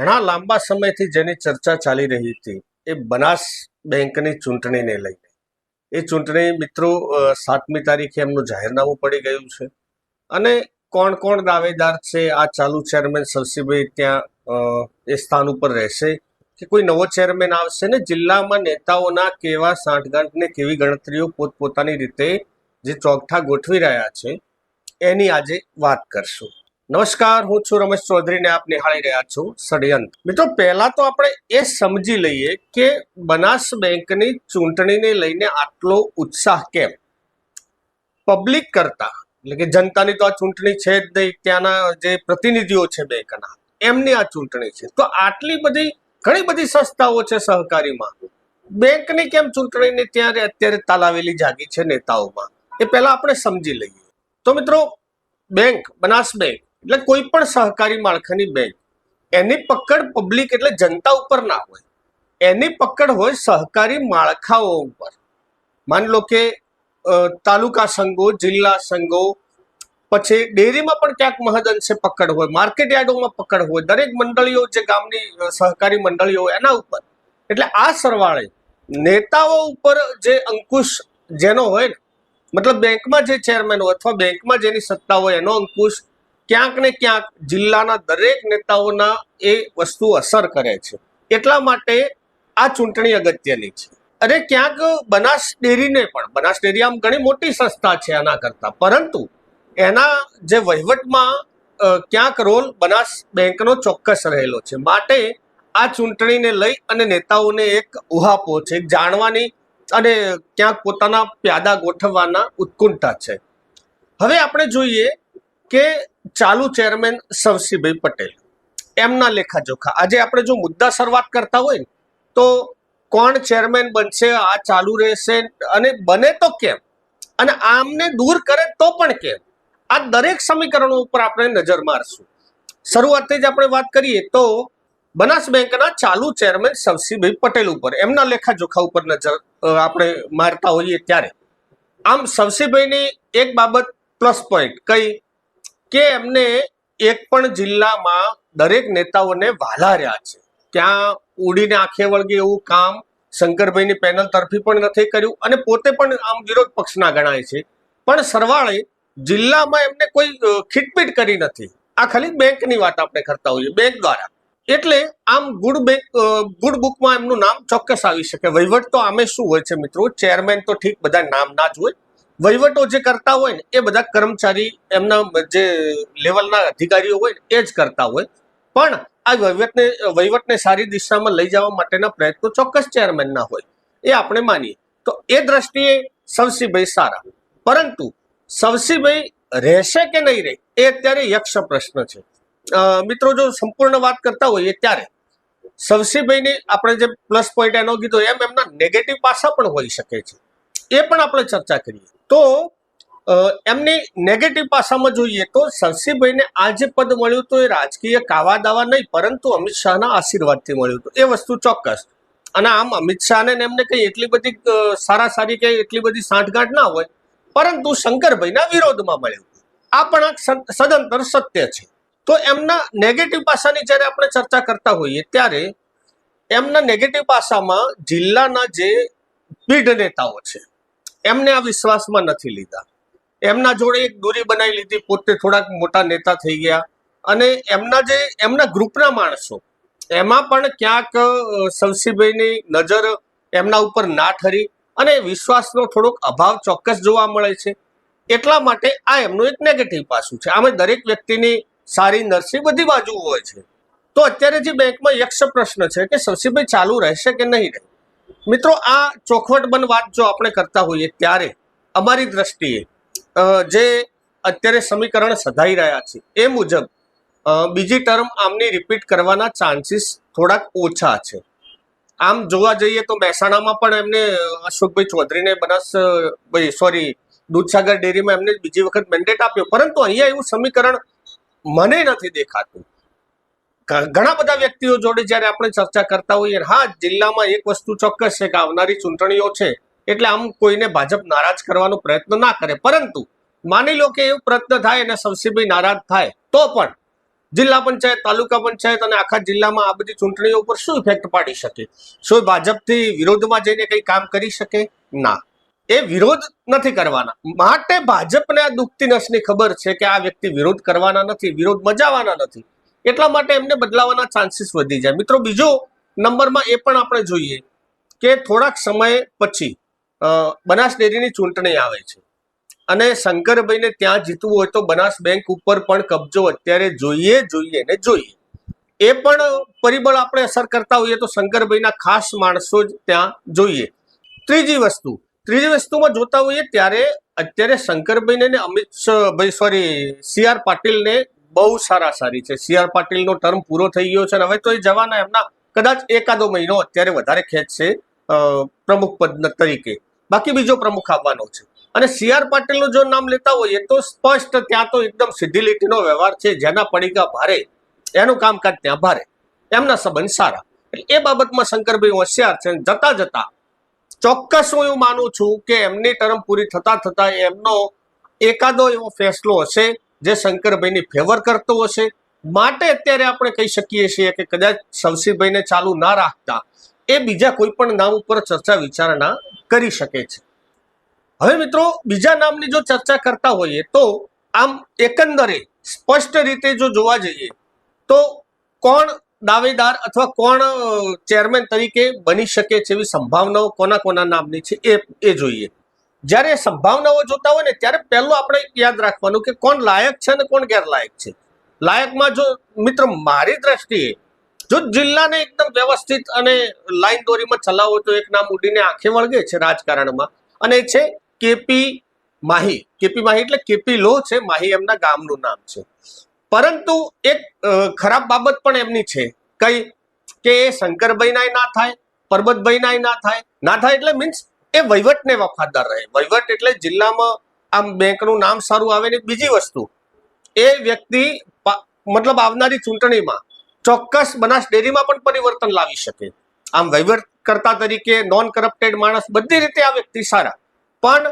ઘણા લાંબા સમયથી જેની ચર્ચા ચાલી રહી હતી એ બનાસ બેંકની ચૂંટણીને લઈને. એ ચૂંટણી મિત્રો સાતમી તારીખે એમનું જાહેરનામું પડી ગયું છે. અને કોણ કોણ દાવેદાર છે, આ ચાલુ ચેરમેન સરસીભાઈ ત્યાં એ સ્થાન ઉપર રહેશે કે કોઈ નવો ચેરમેન આવશે ને જિલ્લામાં નેતાઓના કેવા સાંઠગાંઠને કેવી ગણતરીઓ પોતપોતાની રીતે જે ચોકઠા ગોઠવી રહ્યા છે, એની આજે વાત કરશું. નમસ્કાર, હું છું રમેશ ચૌધરી ને આપ નિહાળી રહ્યા છો ષડયંત્ર. મિત્રો, પહેલા તો આપણે એ સમજી લઈએ કે બનાસ બેંકની ચૂંટણીને લઈને આટલો ઉત્સાહ કેમ? પબ્લિક કરતા, એટલે કે જનતાની તો આ ચૂંટણી છે જ નહીં, ત્યાંના જે પ્રતિનિધિઓ છે બેંકના, એમની આ ચૂંટણી છે. તો આટલી બધી, ઘણી બધી સંસ્થાઓ છે સહકારીમાં. બેંકની કેમ ચૂંટણીની ત્યારે અત્યારે તાલાવેલી જાગી છે નેતાઓમાં? એ પહેલા આપણે સમજી લઈએ. તો મિત્રો, બેંક, બનાસ બેંક એટલે કોઈ પણ સહકારી માળખાની બેંક, એની પકડ પબ્લિક એટલે જનતા ઉપર ના હોય. એની પકડ હોય સહકારી માળખાઓ ઉપર. માન લો કે તાલુકા સંઘો, જિલ્લા સંઘો, પછી ડેરીમાં પણ ક્યાંક મહદઅંશે પકડ હોય, માર્કેટ યાર્ડોમાં પકડ હોય, દરેક મંડળીઓ જે ગામની સહકારી મંડળીઓ એના ઉપર. એટલે આ સરવાળે નેતાઓ ઉપર જે અંકુશ જેનો હોય ને, મતલબ બેંકમાં જે ચેરમેન હોય અથવા બેંકમાં જેની સત્તા હોય એનો અંકુશ ક્યાંક ને ક્યાંક જિલ્લાના દરેક નેતાઓના એ વસ્તુ અસર કરે છે. એટલા માટે આ ચૂંટણી અગત્યની છે. અને ક્યાંક બનાસ ડેરીને પણ, બનાસ ડેરી આમ ઘણી મોટી સંસ્થા છે આના કરતાં. પરંતુ એના જે વહીવટમાં ક્યાંક રોલ બનાસ બેંકનો ચોક્કસ રહેલો છે. માટે આ ચૂંટણીને લઈ અને નેતાઓને એક ઉહાપો છે જાણવાની અને ક્યાંક પોતાના પ્યાદા ગોઠવવાના ઉત્કુંઠા છે. હવે આપણે જોઈએ કે ચાલુ ચેરમેન સરસીભાઈ પટેલ. એમના લેખાજોખા આજે આપણે જો મુદ્દા શરૂઆત કરતા હોય તો કોણ ચેરમેન બનશે, આ ચાલુ રહેશે અને બને તો કેમ? અને આમને દૂર કરે તો પણ કેમ? આ દરેક સમીકરણો ઉપર આપણે નજર મારશું. શરૂઆતથી જ આપણે વાત કરીએ તો બનાસ બેંકના ચાલુ ચેરમેન સરસીભાઈ પટેલ ઉપર, એમના લેખાજોખા ઉપર નજર આપણે મારતા હોઈએ ત્યારે. આમ સરસીભાઈની એક બાબત પ્લસ પોઈન્ટ કઈ? કે એમને એક પણ જિલ્લામાં દરેક નેતાઓને વાલા રહ્યા છે. ત્યાં ઉડીને આંખે વળગે એવું કામ શંકરભાઈની પેનલ તરફી પણ નથી કર્યું અને પોતે પણ આમ વિરોધ પક્ષના ગણાય છે. પણ સરવાળે જિલ્લામાં એમને કોઈ ખીટપીટ કરી નથી. આ ખાલી બેંકની વાત આપણે કરતા હોઈએ, બેંક દ્વારા. એટલે આમ ગુડ બેંક ગુડ બુકમાં એમનું નામ ચોક્કસ આવી શકે. વહીવટ તો આમે શું હોય છે મિત્રો? ચેરમેન તો ઠીક, બધા નામ ના જ હોય. વહીવટો જે કરતા હોય એ બધા કર્મચારી એમના જે લેવલના અધિકારીઓ હોય એ જ કરતા હોય. પણ આ વહીવટને વહીવટને સારી દિશામાં લઈ જવા માટેના પ્રયત્નો ચોક્કસ ચેરમેનના હોય. એ આપણે માનીએ. તો એ દ્રષ્ટિએ સવસીભાઈ સારા. પરંતુ સવસીભાઈ રહેશે કે નહીં રહે, એ અત્યારે યક્ષ પ્રશ્ન છે. મિત્રો, જો સંપૂર્ણ વાત કરતા હોઈએ ત્યારે સવસીભાઈની આપણે જે પ્લસ પોઈન્ટ એનો કીધો, એમ એમના નેગેટિવ પાસા પણ હોઈ શકે છે. એ પણ આપણે ચર્ચા કરીએ. તો એમની નેગેટિવ પાસામાં જોઈએ તો સરસીભાઈને આ જે પદ મળ્યું તો એ રાજકીય કાવા દાવા નહીં, પરંતુ અમિત શાહના આશીર્વાદથી મળ્યું હતું. એ વસ્તુ ચોક્કસ. અને આમ અમિત શાહને એમને કંઈ એટલી બધી સારા સારી કે એટલી બધી સાંઠગાંઠ ના હોય, પરંતુ શંકરભાઈના વિરોધમાં મળ્યું આ પણ સદંતર સત્ય છે. તો એમના નેગેટિવ પાસાની જ્યારે આપણે ચર્ચા કરતા હોઈએ ત્યારે એમના નેગેટિવ પાસામાં જિલ્લાના જે પીઢ નેતાઓ છે એમને આ વિશ્વાસમાં નથી લીધા. એમના જોડે એક દોરી બનાવી લીધી પોતે થોડાક મોટા નેતા થઈ ગયા. અને એમના જે એમના ગ્રુપના માણસો એમાં પણ ક્યાંક અ, નજર એમના ઉપર ના ઠરી અને વિશ્વાસનો થોડોક અભાવ ચોક્કસ જોવા મળે છે. એટલા માટે આ એમનું એક નેગેટિવ પાસું છે. આમાં દરેક વ્યક્તિની સારી નરસી બધી બાજુ હોય છે. તો અત્યારે જે બેંકમાં યક્ષ પ્રશ્ન છે કે સવસીભાઈ ચાલુ રહેશે કે નહીં રહે મિત્રો, આ ચોખવટબંધ વાત જો આપણે કરતા હોઈએ ત્યારે, અમારી દ્રષ્ટિએ જે અત્યારે સમીકરણ સધાઈ રહ્યા છે, એ મુજબ બીજી ટર્મ આમની રિપીટ કરવાના ચાન્સીસ થોડાક ઓછા છે. આમ જોવા જઈએ તો મહેસાણામાં પણ એમને અશોકભાઈ ચૌધરીને બનાસ ભાઈ, સોરી, દૂધસાગર ડેરીમાં એમને બીજી વખત મેન્ડેટ આપ્યો. પરંતુ અહીંયા એવું સમીકરણ મને નથી દેખાતું. ઘણા બધા વ્યક્તિઓ જોડે જ્યારે આપણે ચર્ચા કરતા હોઈએ હા, જિલ્લામાં એક વસ્તુ ચોક્કસ છે કે આવનારી ચૂંટણીઓ છે, એટલે આમ કોઈને ભાજપ નારાજ કરવાનો પ્રયત્ન ના કરે. પરંતુ માની લો કે એવું પ્રયત્ન થાય અને શમશીભાઈ નારાજ થાય, તો પણ જિલ્લા પંચાયત, તાલુકા પંચાયત અને આખા જિલ્લામાં આ બધી ચૂંટણીઓ ઉપર શું ઇફેક્ટ પાડી શકે? શું ભાજપથી વિરોધમાં જઈને કંઈ કામ કરી શકે? ના. એ વિરોધ નથી કરવાના. માટે ભાજપને આ દુઃખતી નસની ખબર છે કે આ વ્યક્તિ વિરોધ કરવાના નથી, વિરોધ મજાવાના નથી. એટલા માટે એમને બદલાવાના ચાન્સીસ વધી જાય. મિત્રો, બીજો નંબરમાં એ પણ આપણે જોઈએ કે થોડાક સમય પછી બનાસ ડેરીની ચૂંટણી આવે છે. અને શંકરભાઈને ત્યાં જીતવું હોય તો બનાસ બેંક ઉપર પણ કબજો અત્યારે જોઈએ જોઈએ ને જોઈએ. એ પણ પરિબળ આપણે અસર કરતા હોઈએ તો શંકરભાઈના ખાસ માણસો જ ત્યાં જોઈએ. ત્રીજી વસ્તુ, ત્રીજી વસ્તુમાં જોતા હોઈએ ત્યારે અત્યારે શંકરભાઈને ને અમિત ભાઈ સોરી, સી આર પાટીલને બહુ સારા સારી છે. સી આર પાટીલનો ટર્મ પૂરો થઈ ગયો છે અને હવે તો એ જવાના એમના કદાચ એકાદો મહિનો અત્યારે વધારે ખેંચશે પ્રમુખ પદ તરીકે. બાકી બીજો પ્રમુખ આવવાનો છે. અને સી આર પાટીલનું જો નામ લેતા હોઈએ તો સ્પષ્ટ ત્યાં તો એકદમ સીધી લીટીનો વ્યવહાર છે. જેના પડીકા ભારે, એનું કામકાજ ત્યાં ભારે. એમના સંબંધ સારા. એટલે એ બાબતમાં શંકરભાઈ હોશિયાર છે જતા જતા ચોક્કસ હું એવું માનું છું કે એમની ટર્મ પૂરી થતા થતા એમનો એકાદો એવો ફેસલો હશે જે શંકરભાઈની ફેવર કરતો હશે, માટે અત્યારે આપણે કહી શકીએ છીએ કે કદાચ શવસીભાઈને ચાલુ ના રાખતા, એ બીજા કોઈ પણ નામ ઉપર ચર્ચા વિચારણા કરી શકે છે. હવે મિત્રો, બીજા નામની જો ચર્ચા કરતા હોઈએ, તો આમ એકંદરે સ્પષ્ટ રીતે જો જોવા જઈએ, તો કોણ દાવેદાર અથવા કોણ ચેરમેન તરીકે બની શકે છે એવી સંભાવનાઓ કોના કોના નામની છે એ એ જોઈએ. જ્યારે સંભાવનાઓ જોતા હોય ને, ત્યારે પહેલું આપણે યાદ રાખવાનું કે કોણ લાયક છે અને કોણ ગેરલાયક છે. લાયકમાં જો, મિત્ર, મારી દ્રષ્ટિએ, જો જિલ્લાને એકદમ વ્યવસ્થિત અને લાઈન દોરીમાં ચલાવો તો એક નામ ઉડીને આંખે વળગે છે રાજકારણમાં. અને છે કેપી માહી. કેપી માહી એટલે કેપી લો છે, માહી એમના ગામનું નામ છે. પરંતુ એક ખરાબ બાબત પણ એમની છે. કઈ? કે શંકરભાઈનાય ના થાય પરબતભાઈનાય ના થાય. ના થાય એટલે મીન્સ એ વહીવટને વફાદાર રહે. વહીવટ એટલે જિલ્લામાં આમ બેંકનું નામ સારું આવે ને બીજી વસ્તુ. એ વ્યક્તિ મતલબ આવનારી ચૂંટણીમાં ચોક્કસ બનાસ ડેરીમાં પણ પરિવર્તન લાવી શકે. આમ વહીવટ કરતા તરીકે નોન કરપ્ટેડ માણસ બધી રીતે આ વ્યક્તિ સારા. પણ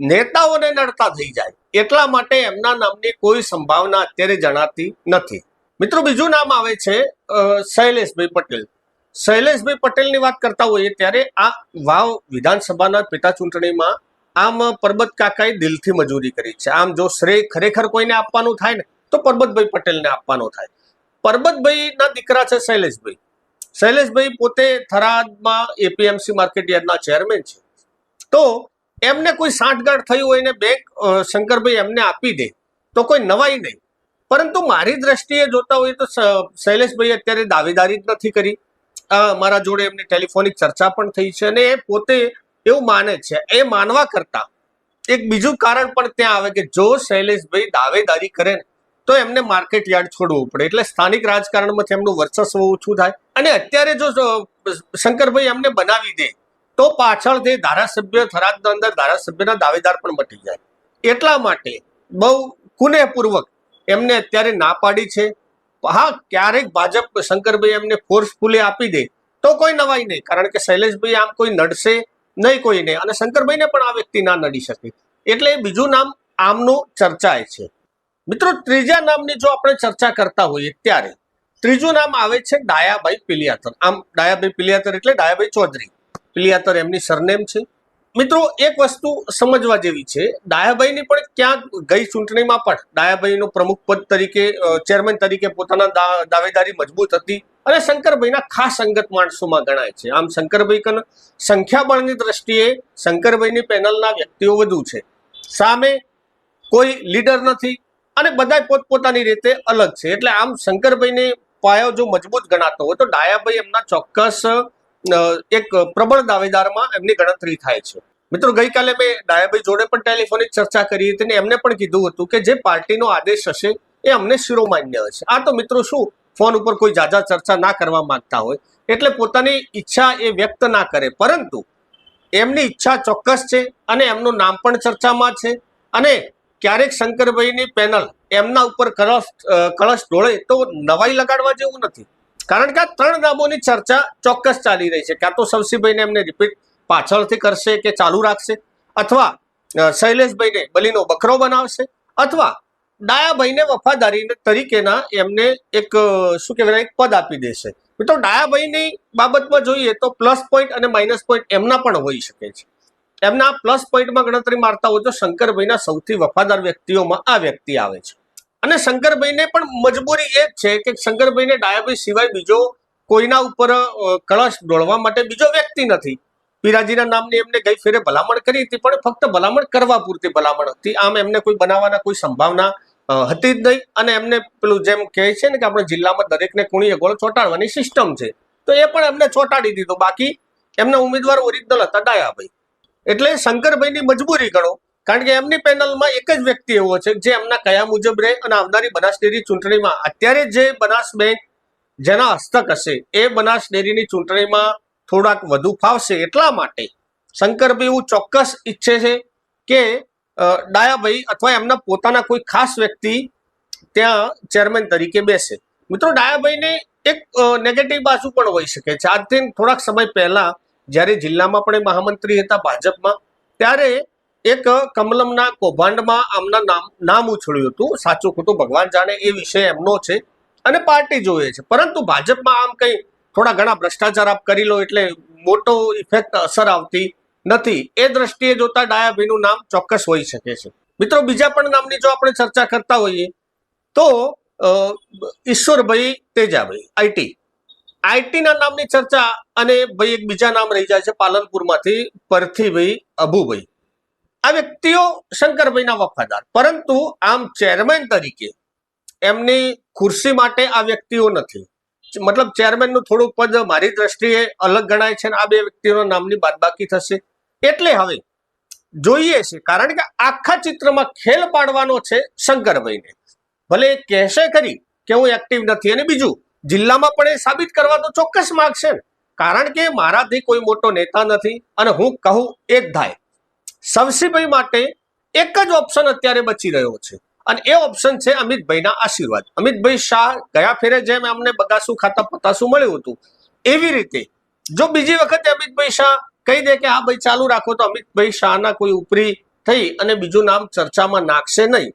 નેતાઓને નડતા થઈ જાય. એટલા માટે એમના નામની કોઈ સંભાવના અત્યારે જણાતી નથી. મિત્રો, બીજું નામ આવે છે શૈલેષભાઈ પટેલ. શૈલેષભાઈ પટેલની વાત કરતા હોઈએ ત્યારે આ વાવ વિધાનસભાના પેટા ચૂંટણીમાં આમ પરબત કાકાએ દિલથી મજૂરી કરી છે. આમ જો શ્રેય ખરેખર કોઈને આપવાનું થાય ને, તો પરબતભાઈ પટેલને આપવાનો થાય. પરબતભાઈના દીકરા છે શૈલેષભાઈ. શૈલેષભાઈ પોતે થરાદમાં એપીએમસી માર્કેટ યાર્ડના ચેરમેન છે. તો એમને કોઈ સાંઠગાંઠ થયું હોય ને બેંક શંકરભાઈ એમને આપી દે, તો કોઈ નવાઈ નહીં. પરંતુ મારી દ્રષ્ટિએ જોતા હોઈએ તો શૈલેષભાઈ અત્યારે દાવેદારી જ નથી કરી. મારા જોડે એમની ટેલિફોનિક ચર્ચા પણ થઈ છે અને એ પોતે એવું માને છે. એ માનવા કરતા એક બીજું કારણ પણ ત્યાં આવે કે જો શૈલેષભાઈ દાવેદારી કરે ને, તો એમને માર્કેટ યાર્ડ છોડવું પડે. એટલે સ્થાનિક રાજકારણમાંથી એમનું વર્ચસ્વ ઓછું થાય અને અત્યારે જો શંકરભાઈ એમને બનાવી દે, તો પાછળથી ધારાસભ્ય, થરાદના અંદર ધારાસભ્યના દાવેદાર પણ મટી જાય. એટલા માટે બહુ કુનેહપૂર્વક એમને અત્યારે ના પાડી છે. હા, ક્યારેક ભાજપ શંકરભાઈ એમને ફોર્સફુલી આપી દે, તો કોઈ નવાઈ નહીં. કારણ કે શૈલેષભાઈ આમ કોઈ નડશે નહીં કોઈને. અને શંકરભાઈને પણ આ વ્યક્તિ ના નડી શકે. એટલે બીજું નામ આમનું ચર્ચાય છે. મિત્રો, ત્રીજા નામની જો આપણે ચર્ચા કરતા હોઈએ ત્યારે, ત્રીજું નામ આવે છે ડાયાભાઈ પિલિયાતર. આમ ડાયાભાઈ પિલિયાતર એટલે ડાયાભાઈ ચૌધરી. પિલિયાતર એમની સરનેમ છે. મિત્રો, એક વસ્તુ સમજવા જેવી છે. ડાયાભાઈની પણ ક્યાંક ગઈ ચૂંટણીમાં પણ ડાયાભાઈનું પ્રમુખ પદ તરીકે ચેરમેન તરીકે પોતાના દાવેદારી મજબૂત હતી અને શંકરભાઈના ખાસ અંગત માણસોમાં ગણાય છે. આમ શંકરભાઈ કન સંખ્યાબળની દ્રષ્ટિએ શંકરભાઈની પેનલના વ્યક્તિઓ વધુ છે. સામે કોઈ લીડર નથી અને બધા પોતપોતાની રીતે અલગ છે. એટલે આમ શંકરભાઈને પાયો જો મજબૂત ગણાતો હોય તો ડાયાભાઈ એમના ચોક્કસ એક પ્રબળ દાવેદારમાં એમની ગણતરી થાય છે. મિત્રો, ગઈકાલે મેં ડાયાભાઈ જોડે પણ ટેલિફોનિક ચર્ચા કરી હતી અને એમને પણ કીધું હતું કે જે પાર્ટીનો આદેશ હશે એ અમને શિરોમાન્ય હશે. આ તો મિત્રો શું, ફોન ઉપર કોઈ જાજા ચર્ચા ના કરવા માંગતા હોય, એટલે પોતાની ઈચ્છા એ વ્યક્ત ના કરે. પરંતુ એમની ઈચ્છા ચોક્કસ છે અને એમનું નામ પણ ચર્ચામાં છે અને ક્યારેક શંકરભાઈની પેનલ એમના ઉપર કળશ કળશ ઢોળે તો નવાઈ લગાડવા જેવું નથી. કારણ કે આ ત્રણ નામોની ચર્ચા ચોક્કસ ચાલી રહી છે. ક્યાં તો શવસીભાઈને એમને રિપીટ પાછળથી કરશે કે ચાલુ રાખશે, અથવા શૈલેષભાઈને બલીનો બકરો બનાવશે, અથવા, ડાયાભાઈને વફાદારી તરીકેના એમને એક શું કહેવાય, એક પદ આપી દેશે. મિત્રો, ડાયાભાઈની બાબતમાં જોઈએ તો પ્લસ પોઈન્ટ અને માઇનસ પોઈન્ટ એમના પણ હોઈ શકે છે. એમના પ્લસ પોઈન્ટમાં ગણતરી મારતા હોય તો શંકરભાઈના સૌથી વફાદાર વ્યક્તિઓમાં આ વ્યક્તિ આવે છે. અને શંકરભાઈને પણ મજબૂરી એ જ છે કે શંકરભાઈને ડાયાબિટીસ સિવાય બીજો કોઈના ઉપર કળશ ડોળવા માટે બીજો વ્યક્તિ નથી. પીરાજીના નામની એમને ગઈ ફેરે ભલામણ કરી હતી, પણ ફક્ત ભલામણ કરવા પૂરતી ભલામણ હતી. આમ એમને કોઈ બનાવવાના કોઈ સંભાવના હતી જ નહીં. અને એમને પેલું જેમ કહે છે ને કે આપણે જિલ્લામાં દરેકને કુણીએ ગોળ ચોંટાડવાની સિસ્ટમ છે. તો એ પણ એમને ચોંટાડી દીધો. બાકી એમના ઉમેદવાર ઓરિજિનલ હતા ડાયાભાઈ. એટલે શંકરભાઈની મજબૂરી ગણો. કારણ કે એમની પેનલમાં એક જ વ્યક્તિ એવો છે જે એમના કયા મુજબ રહે અને આવનારી બનાસ ડેરી ચૂંટણીમાં અત્યારે જે બનાસ બેંક જેના હસ્તક હશે, એ બનાસ ડેરીની ચૂંટણીમાં થોડાક વધુ ફાવશે એટલા માટે શંકરભાઈ એવું ચોક્કસ ઈચ્છે છે કે ડાયાભાઈ અથવા એમના પોતાના કોઈ ખાસ વ્યક્તિ ત્યાં ચેરમેન તરીકે બેસે. મિત્રો, ડાયાભાઈને એક નેગેટિવ બાજુ પણ હોઈ શકે છે. આજથી થોડાક સમય પહેલા જ્યારે જિલ્લામાં પણ મહામંત્રી હતા ભાજપમાં, ત્યારે એક કમલમના કૌભાંડમાં આમના નામ નામ ઉછળ્યું હતું. સાચું ખોટું ભગવાન જાણે એ વિષય એમનો છે અને પાર્ટી જોઈએ છે. પરંતુ ભાજપમાં આમ કંઈ થોડા ઘણા ભ્રષ્ટાચાર આપ કરી લો એટલે મોટો ઇફેક્ટ અસર આવતી નથી. એ દ્રષ્ટિએ જોતા ડાયાભાઈનું નામ ચોક્કસ હોઈ શકે છે. મિત્રો, બીજા પણ નામની જો આપણે ચર્ચા કરતા હોઈએ, તો ઈશ્વરભાઈ તેજાભાઈ આઈટી આઈટીના નામની ચર્ચા અને ભાઈ એક બીજા નામ રહી જાય છે પાલનપુરમાંથી પરથીભાઈ અભુભાઈ. આ વ્યક્તિઓ શંકરભાઈના વફાદાર. પરંતુ આમ ચેરમેન તરીકે એમની ખુરશી માટે આ વ્યક્તિઓ નથી. મતલબ ચેરમેનનું થોડું પદ મારી દ્રષ્ટિએ અલગ ગણાય છે અને આ બે વ્યક્તિઓના નામની બાદબાકી થશે. એટલે હવે જોઈએ છે, કારણ કે આખા ચિત્રમાં ખેલ પાડવાનો છે શંકરભાઈને. ભલે એ કહેશે ખરી કે હું એક્ટિવ નથી. અને બીજું, જિલ્લામાં પણ એ સાબિત કરવા તો ચોક્કસ માગશે ને. કારણ કે મારાથી કોઈ મોટો નેતા નથી અને હું કહું એ જ થાય સવસીભાઈ માટે એક જ ઓપ્શન અત્યારે બચી રહ્યો છે. અને એ ઓપ્શન છે અમિતભાઈના આશીર્વાદ. અમિતભાઈ શાહ ગયા ફેરે જેમ અમને બગાસું ખાતા પતાસું મળ્યું હતું. એવી રીતે જો બીજી વખતે અમિતભાઈ શાહ કહી દે કે, હા ભાઈ, ચાલુ રાખો. તો અમિતભાઈ શાહના કોઈ ઉપરી થઈ અને બીજું નામ ચર્ચામાં નાખશે નહીં.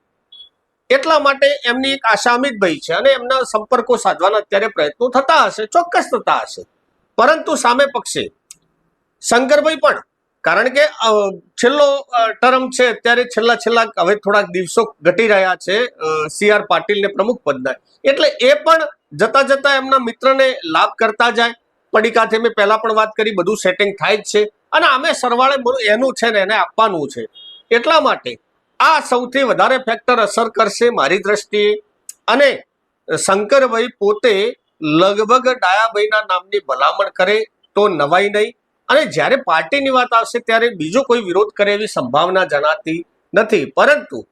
એટલા માટે એમની એક આશા અમિતભાઈ છે અને એમના સંપર્કો સાધવાના અત્યારે પ્રયત્નો થતા હશે, ચોક્કસ થતા હશે. પરંતુ સામે પક્ષે શંકરભાઈ પણ કારણ કે છેલ્લો ટર્મ છે, અત્યારે છેલ્લા છેલ્લા, હવે થોડાક દિવસો ઘટી રહ્યા છે સી આર પાટીલને પ્રમુખ પદના. એટલે એ પણ જતા જતા એમના મિત્રને લાભ કરતા જાય. પડીકાથી મેં પહેલા પણ વાત કરી, બધું સેટિંગ થાય જ છે. અને અમે સરવાળે એનું છે ને એને આપવાનું છે. એટલા માટે આ સૌથી વધારે ફેક્ટર અસર કરશે મારી દ્રષ્ટિએ. અને શંકરભાઈ પોતે લગભગ ડાયાભાઈના નામની ભલામણ કરે તો નવાઈ નહીં. અને જ્યારે પાર્ટીની વાત આવશે ત્યારે બીજો કોઈ વિરોધ કરે એવી સંભાવના જણાતી નથી. પરંતુ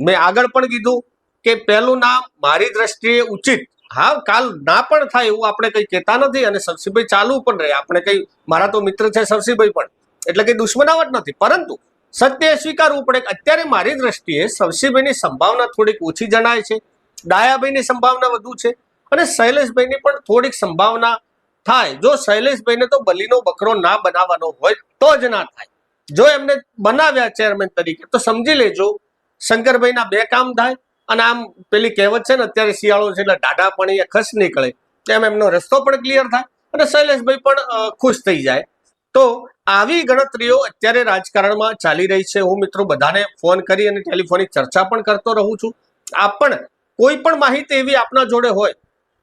મેં આગળ પણ કીધું કે પહેલું નામ મારી દ્રષ્ટિએ ઉચિત. હા કાલ ના પણ થાય એવું આપણે કંઈ કહેતા નથી અને સરસીભાઈ ચાલુ પણ રહે. આપણે કંઈ, મારા તો મિત્ર છે સરસીભાઈ પણ. એટલે કંઈ દુશ્મનાવટ નથી. પરંતુ સત્ય સ્વીકારવું પડે અત્યારે મારી દ્રષ્ટિએ સરસીભાઈની સંભાવના થોડીક ઓછી જણાય છે. ડાયાભાઈની સંભાવના વધુ છે. અને શૈલેષભાઈની પણ થોડીક સંભાવના થાય. જો શૈલેષભાઈને તો બલીનો બકરો ના બનાવવાનો હોય તો જ ના થાય. જો એમને બનાવ્યા ચેરમેન તરીકે, તો સમજી લેજો, શંકરભાઈના બે કામ થાય અને આમ પેલી કહેવત છે ને, અત્યારે શિયાળો છે એટલે ડાઢા પાણી ખસ નીકળે. એમ એમનો રસ્તો પણ ક્લિયર થાય અને શૈલેષભાઈ પણ ખુશ થઈ જાય. તો આવી ગણતરીઓ અત્યારે રાજકારણમાં ચાલી રહી છે. હું મિત્રો બધાને ફોન કરી અને ટેલિફોનિક ચર્ચા પણ કરતો રહું છું. આપ પણ કોઈ પણ માહિતી એવી આપના જોડે હોય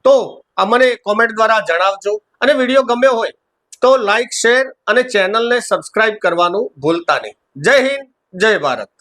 તો અમને કોમેન્ટ દ્વારા જણાવજો. અને વીડિયો ગમ્યો હોય તો લાઈક શેર અને ચેનલને સબસ્ક્રાઇબ કરવાનું ભૂલતા નહીં. જય હિન્દ, જય ભારત.